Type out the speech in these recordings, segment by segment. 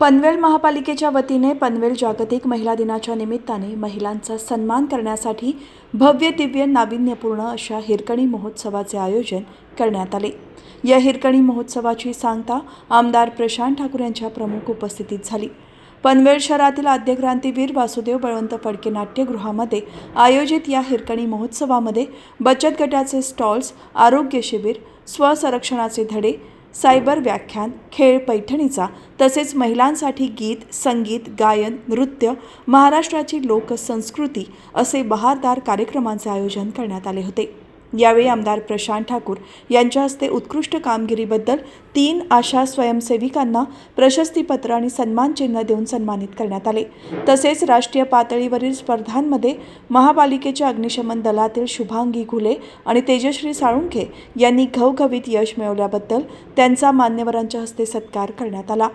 पनवेल महापालिकेच्या वतीने पनवेल जागतिक महिला दिनाच्या निमित्ताने महिलांचा सन्मान करण्यासाठी भव्य दिव्य नाविन्यपूर्ण अशा हिरकणी महोत्सवाचे आयोजन करण्यात आले. या हिरकणी महोत्सवाची सांगता आमदार प्रशांत ठाकूर यांच्या प्रमुख उपस्थितीत झाली. पनवेल शहरातील आद्यक्रांतीवीर वासुदेव बळवंत फडके नाट्यगृहामध्ये आयोजित या हिरकणी महोत्सवामध्ये बचत गटाचे स्टॉल्स आरोग्य शिबिर स्वसंरक्षणाचे धडे सायबर व्याख्यान खेळ पैठणीचा तसेच महिलांसाठी गीत संगीत गायन नृत्य महाराष्ट्राची लोकसंस्कृती असे बहारदार कार्यक्रमांचे आयोजन करण्यात आले होते. यावेळी आमदार प्रशांत ठाकूर यांच्या हस्ते उत्कृष्ट कामगिरीबद्दल तीन आशा स्वयंसेविकांना प्रशस्तीपत्र आणि सन्मान चिन्ह देऊन सन्मानित करण्यात आले. तसेच राष्ट्रीय पातळीवरील स्पर्धांमध्ये महापालिकेच्या अग्निशमन दलातील शुभांगी घुले आणि तेजश्री साळुंखे यांनी घवघवीत यश मिळवल्याबद्दल त्यांचा मान्यवरांच्या हस्ते सत्कार करण्यात आला.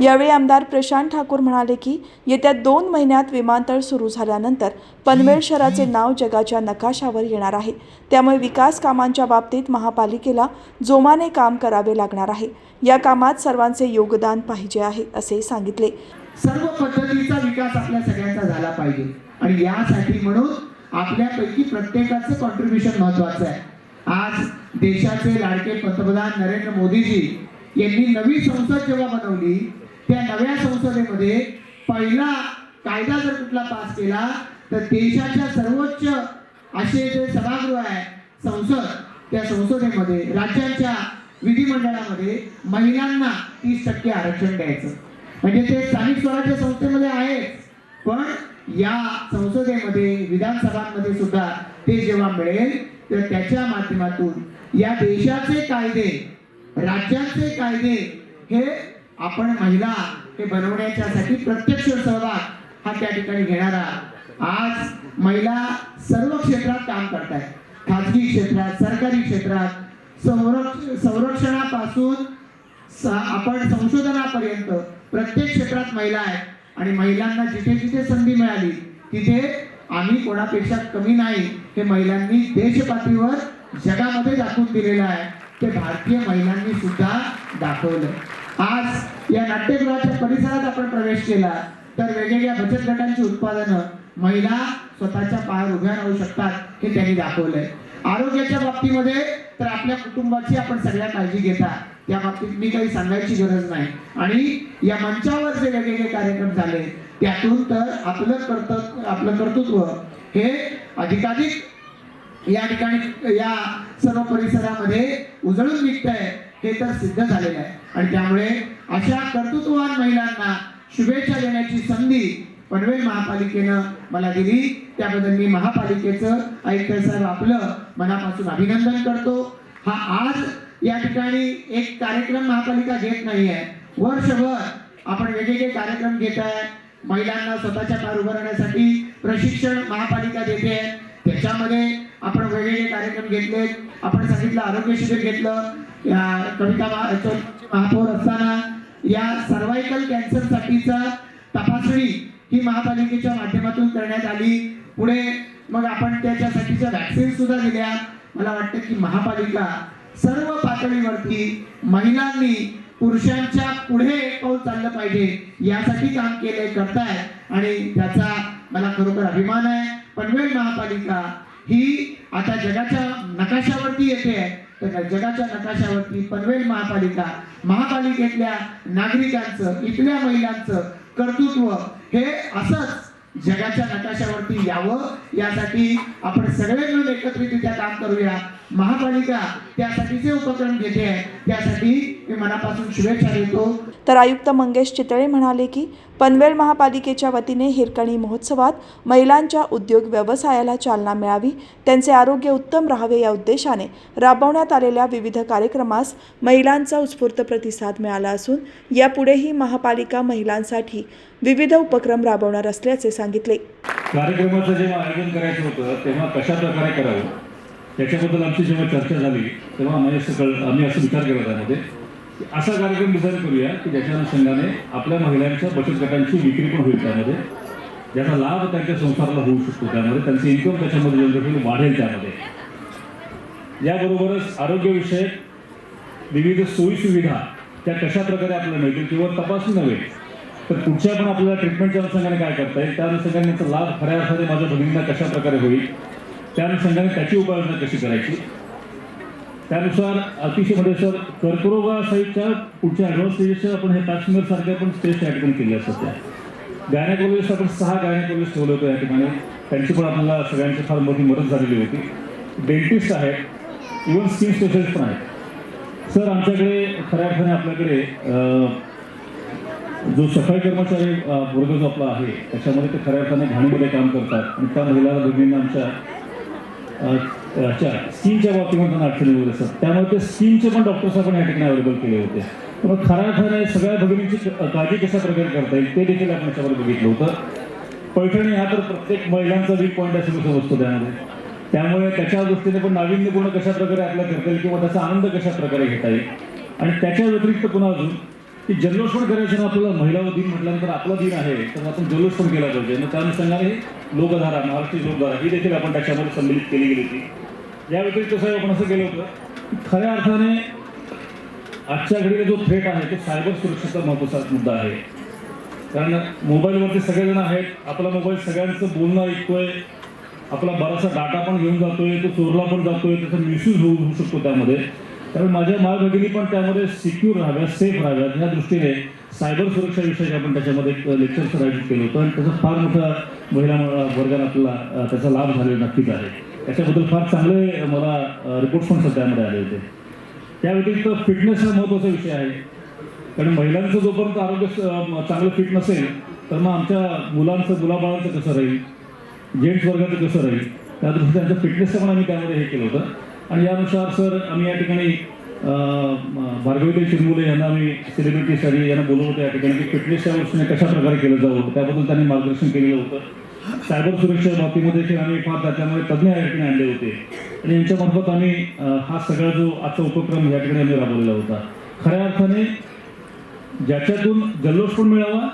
यावेळी आमदार प्रशांत ठाकूर म्हणाले की येत्या दोन महिन्यात विमानतळ सुरू झाल्यानंतर पनवेल शहराचे नाव जगाच्या नकाशावर येणार आहे. त्यामुळे विकास कामांच्या बाबतीत महापालिकेला जोमाने काम करावे लागणार आहे. या कामात सर्वांचे योगदान पाहिजे आहे असे सांगितले. सर्व पद्धतीचा विकास आपल्या सगळ्यांचा झाला पाहिजे. आणि यासाठी म्हणून आपल्यापैकी प्रत्येकाचं कॉन्ट्रीब्युशन महत्वाचं आहे. आज देशाचे लाडके पंतप्रधान नरेंद्र मोदीजी यांनी नवी संसद जेव्हा बनवली त्या नव्या संसदेमध्ये पहिला कायदा जर कुठला पास केला तर देशाच्या सर्वोच्च असे जे सभागृह आहे संसद त्या संसदेमध्ये राज्यांच्या विधिमंडळामध्ये महिलांना तीस टक्के आरक्षण द्यायचं. म्हणजे ते स्थानिक स्वराज्य संस्थेमध्ये आहे पण या संसदेमध्ये विधानसभांमध्ये सुद्धा ते जेव्हा मिळेल तर त्याच्या माध्यमातून या देशाचे कायदे राज्यांचे कायदे हे आपण महिला हे बनवण्याच्यासाठी प्रत्यक्ष सहभाग हा त्या ठिकाणी घेणारा. आज महिला सर्व क्षेत्रात काम करतायत. खाजगी क्षेत्रात सरकारी क्षेत्रात. संरक्ष संरक्षणापासून आपण संशोधनापर्यंत प्रत्येक क्षेत्रात महिला आहेत. आणि महिलांना जिथे जिथे संधी मिळाली तिथे आम्ही कोणापेक्षा कमी नाही. हे महिलांनी देशपातळीवर जगामध्ये दाखवून दिलेलं आहे. ते भारतीय महिलांनी सुद्धा दाखवलं आज या नाट्यगृहाच्या परिसरात आपण प्रवेश केला तर वेगवेगळ्या बचत गटांची उत्पादनं महिला स्वतःच्या पायावर उभ्या राहू शकतात हे त्यांनी दाखवलंय. आरोग्याच्या बाबतीमध्ये तर आपल्या कुटुंबाची आपण सगळ्या काळजी घेता त्या बाबतीत मी काही सांगायची गरज नाही. आणि या मंचावर जे वेगवेगळे कार्यक्रम झाले त्यातून तर आपलं कर्तव्य आपलं कर्तृत्व हे अधिकाधिक या ठिकाणी या सर्व परिसरामध्ये उजळून निघतंय. हे तर सिद्ध झालेलं आहे. आणि त्यामुळे अशा कर्तृत्ववान महिलांना शुभेच्छा देण्याची संधी पनवेल महापालिकेनं मला दिली. त्याबद्दल मी महापालिकेचं आयुक्त साहेब आपलं मनापासून अभिनंदन करतो. हा आज या ठिकाणी एक कार्यक्रम महापालिका घेत नाही आहे. वर्षभर आपण वेगवेगळे कार्यक्रम घेत आहे. महिलांना स्वतःच्या पार उभं राहण्यासाठी प्रशिक्षण महापालिका देते. त्याच्यामध्ये आपण वेगवेगळे कार्यक्रम घेतले आपण सांगितलं आरोग्य शिबिर घेतलं. या कविता महापौर असताना या सर्वायकल कॅन्सर साठीचा तपासणी ही महापालिकेच्या माध्यमातून करण्यात आली. पुढे मग आपण त्याच्यासाठीच्या व्हॅक्सिन सुद्धा दिल्या. मला वाटतं की महापालिका सर्व पातळीवरती महिलांनी पुरुषांच्या पुढे एक पाऊल चाललं पाहिजे. यासाठी काम केले करताय आणि त्याचा मला खरोखर अभिमान आहे. पनवेल महापालिका ही आता जगाच्या नकाशावरती येते. तर जगाच्या नकाशावरती पनवेल महापालिका महापालिकेतल्या नागरिकांचं इथल्या महिलांचं कर्तृत्व हे असंच जगाच्या नकाशावरती यावं. यासाठी आपण सगळे मिळून एकत्रितरित्या काम करूया. महापालिका त्यासाठीचे उपक्रम घेते. त्यासाठी मी मनापासून शुभेच्छा देतो. तर आयुक्त मंगेश चितळे म्हणाले की पनवेल महापालिकेच्या वतीने हिरकणी महोत्सवात महिलांच्या उद्योग व्यवसायाला चालना मिळावी त्यांचे आरोग्य उत्तम राहावे या उद्देशाने राबवण्यात आलेल्या विविध कार्यक्रमास महिलांचा उत्स्फूर्त प्रतिसाद मिळाला असून यापुढेही महापालिका महिलांसाठी विविध उपक्रम राबवणार असल्याचे सांगितले. कार्यक्रमाचं जेव्हा आयोजन करायचं होतं तेव्हा कशा प्रकारे करावं? त्याच्याबद्दल आमची जेव्हा चर्चा झाली तेव्हा आम्ही असं कळ आम्ही असं विचार केला त्यामध्ये. असा कार्यक्रम डिझाईन करूया की ज्याच्या अनुषंगाने आपल्या महिलांच्या बचत गटांची विक्री पण होईल त्यामध्ये. ज्याचा लाभ त्यांच्या संसाराला होऊ शकतो त्यामध्ये. त्यांचे इन्कम त्याच्यामध्ये जनरेशन वाढेल त्यामध्ये. याबरोबरच आरोग्यविषयक विविध सोयीसुविधा त्या कशा प्रकारे आपल्याला मिळतील किंवा तपासणी नव्हे तर पुढच्या पण आपल्याला ट्रीटमेंटच्या अनुषंगाने काय करता येईल त्या अनुषंगाने त्याचा लाभ खऱ्या अर्थाने माझ्या भगिनींना कशा प्रकारे होईल त्या अनुषंगाने त्याची उपाययोजना कशी करायची त्यानुसार अतिशय म्हणजे सर कर्करोगासहितच्या पुढच्या ॲडव्हान्स स्टेजेसच्या आपण हे काश्मीर सारख्या पण स्टेज त्या ठिकाणी केल्या सध्या. गायनेकोलॉजिस्ट आपण सहा गायनेकोलॉजिस्ट ठेवले होते या ठिकाणी. त्यांची पण आपल्याला सगळ्यांची फार मोठी मदत झालेली होती. डेंटिस्ट आहेत इवन स्किन स्पेशलिस्ट पण आहेत. सर आमच्याकडे खऱ्या अर्थाने आपल्याकडे जो सफाई कर्मचारी वर्ग जो आपला आहे त्याच्यामध्ये ते खऱ्या अर्थाने घाणीमध्ये काम करतात. आणि त्या महिला भगिनींना आमच्या याच्या स्किनच्या बाबतीमध्ये त्यांना अडचणी वगैरे असतात त्यामुळे ते स्किनचे पण डॉक्टर्स आपण या ठिकाणी अवेलेबल केले होते. पण खऱ्या अर्थाने सगळ्या भगिनींची काळजी कशा प्रकारे करता येईल ते देखील आपण याच्यावर बघितलं होतं. पैठणी हा तर प्रत्येक महिलांचा वीक पॉईंट असं कसं असतो त्यामध्ये त्यामुळे त्याच्या दृष्टीने पण नाविन्यपूर्ण कशा प्रकारे आपल्याला करता येईल किंवा त्याचा आनंद कशा प्रकारे घेता येईल. आणि त्याच्या व्यतिरिक्त पुन्हा अजून की जल्लोष पण करायचं ना आपल्याला महिला दिन म्हटल्यानंतर आपला दिन आहे तर आपण जल्लोष पण केला पाहिजे. मग त्या अनुषंगाने लोकधारा महाराष्ट्रीय लोकधारा ही देखील आपण त्याच्यामध्ये संमिलित केली गेली होती. या व्यतिरिक्त साहेब आपण असं केलं होतं खऱ्या अर्थाने आजच्या घडीला जो थ्रेट आहे तो सायबर सुरक्षेचा महत्त्वाचा मुद्दा आहे. कारण मोबाईलवरती सगळेजण आहेत आपला मोबाईल सगळ्यांचं बोलणं ऐकतोय आपला बराचसा डाटा पण घेऊन जातोय तो चोरला पण जातोय त्याचा मिसयूज होऊ शकतो त्यामध्ये. कारण माझ्या माय भगिनी पण त्यामध्ये सिक्युअर राहाव्या सेफ राहाव्यात. ह्या दृष्टीने सायबर सुरक्षा विषयी आपण त्याच्यामध्ये एक लेक्चर्स आयोजित केलं होतं. आणि त्याचा फार मोठा महिला वर्गाने आपल्याला त्याचा लाभ झालेला नक्कीच आहे. याच्याबद्दल फार चांगले मला रिपोर्ट पण सध्यामध्ये आले होते. त्या व्यतिरिक्त फिटनेस हा महत्त्वाचा विषय आहे. कारण महिलांचं जोपर्यंत आरोग्य चांगलं फिट नसेल तर मग आमच्या मुलांचं मुलाबाळांचं कसं राहील? जेंट्स वर्गाचं कसं राहील? त्या दृष्टीने त्यांचं फिटनेसचं पण आम्ही त्यामध्ये हे केलं होतं. आणि यानुसार सर आम्ही या ठिकाणी अं, म- भार्गवीताई यांना आम्ही सेलिब्रिटीसाठी यांना बोलवलं होतं या ठिकाणी की फिटनेसच्या दृष्टीने कशा प्रकारे केलं जावं त्याबद्दल त्यांनी मार्गदर्शन केलेलं होतं. सायबर सुरक्षा बाबतीमध्ये देखील आम्ही फार त्याच्यामुळे तज्ज्ञ या ठिकाणी आणले होते. आणि यांच्यामार्फत आम्ही हा सगळा जो आजचा उपक्रम या ठिकाणी आम्ही राबवलेला होता. खऱ्या अर्थाने ज्याच्यातून जल्लोष पण मिळावा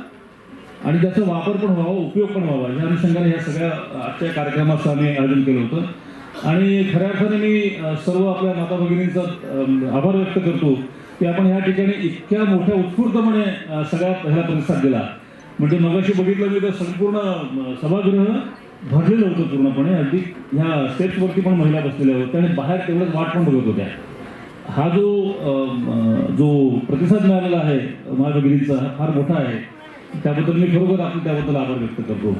आणि त्याचा वापर पण व्हावा उपयोग पण व्हावा. या अनुषंगाने या सगळ्या आजच्या कार्यक्रमाचं आम्ही आयोजन केलं होतं. आणि खऱ्या अर्थाने मी सर्व आपल्या माता भगिनींचा आभार व्यक्त करतो की आपण ह्या ठिकाणी इतक्या मोठ्या उत्स्फूर्तपणे सगळ्या ह्याला प्रतिसाद दिला. म्हणजे मगाशी बघितलं मी तर संपूर्ण सभागृह भरलेलं होतं पूर्णपणे. अगदी ह्या स्टेप्सवरती पण महिला बसलेल्या होत्या आणि बाहेर तेवढंच वाट पण बघत होत्या. हा जो जो प्रतिसाद मिळालेला आहे माझ्या गिरीचा हा फार मोठा आहे. त्याबद्दल मी खरोखर आपण त्याबद्दल आभार व्यक्त करतो.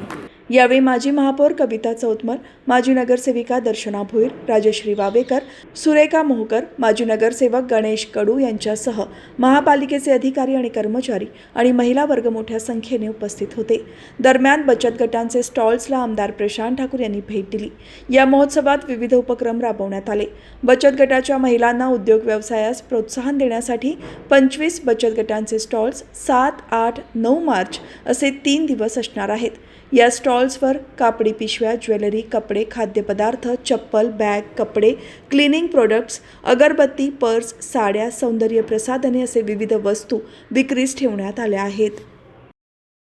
यावेळी माजी महापौर कविता चौतमर माजी नगरसेविका दर्शना भोईर राजश्री वावेकर सुरेखा मोहकर माजी नगरसेवक गणेश कडू यांच्यासह महापालिकेचे अधिकारी आणि कर्मचारी आणि महिला वर्ग मोठ्या संख्येने उपस्थित होते. दरम्यान बचत गटांचे स्टॉल्सला आमदार प्रशांत ठाकूर यांनी भेट दिली. या महोत्सवात विविध उपक्रम राबवण्यात आले. बचत गटाच्या महिलांना उद्योग व्यवसायास प्रोत्साहन देण्यासाठी पंचवीस बचत गटांचे स्टॉल्स सात आठ नऊ मार्च असे तीन दिवस असणार आहेत. या स्टॉल स्टॉल्सवर कापडी पिशव्या ज्वेलरी कपडे खाद्यपदार्थ चप्पल बॅग कपडे क्लिनिंग प्रोडक्ट्स अगरबत्ती पर्स साड्या सौंदर्य प्रसाधने असे विविध वस्तू विक्रीस ठेवण्यात आल्या आहेत.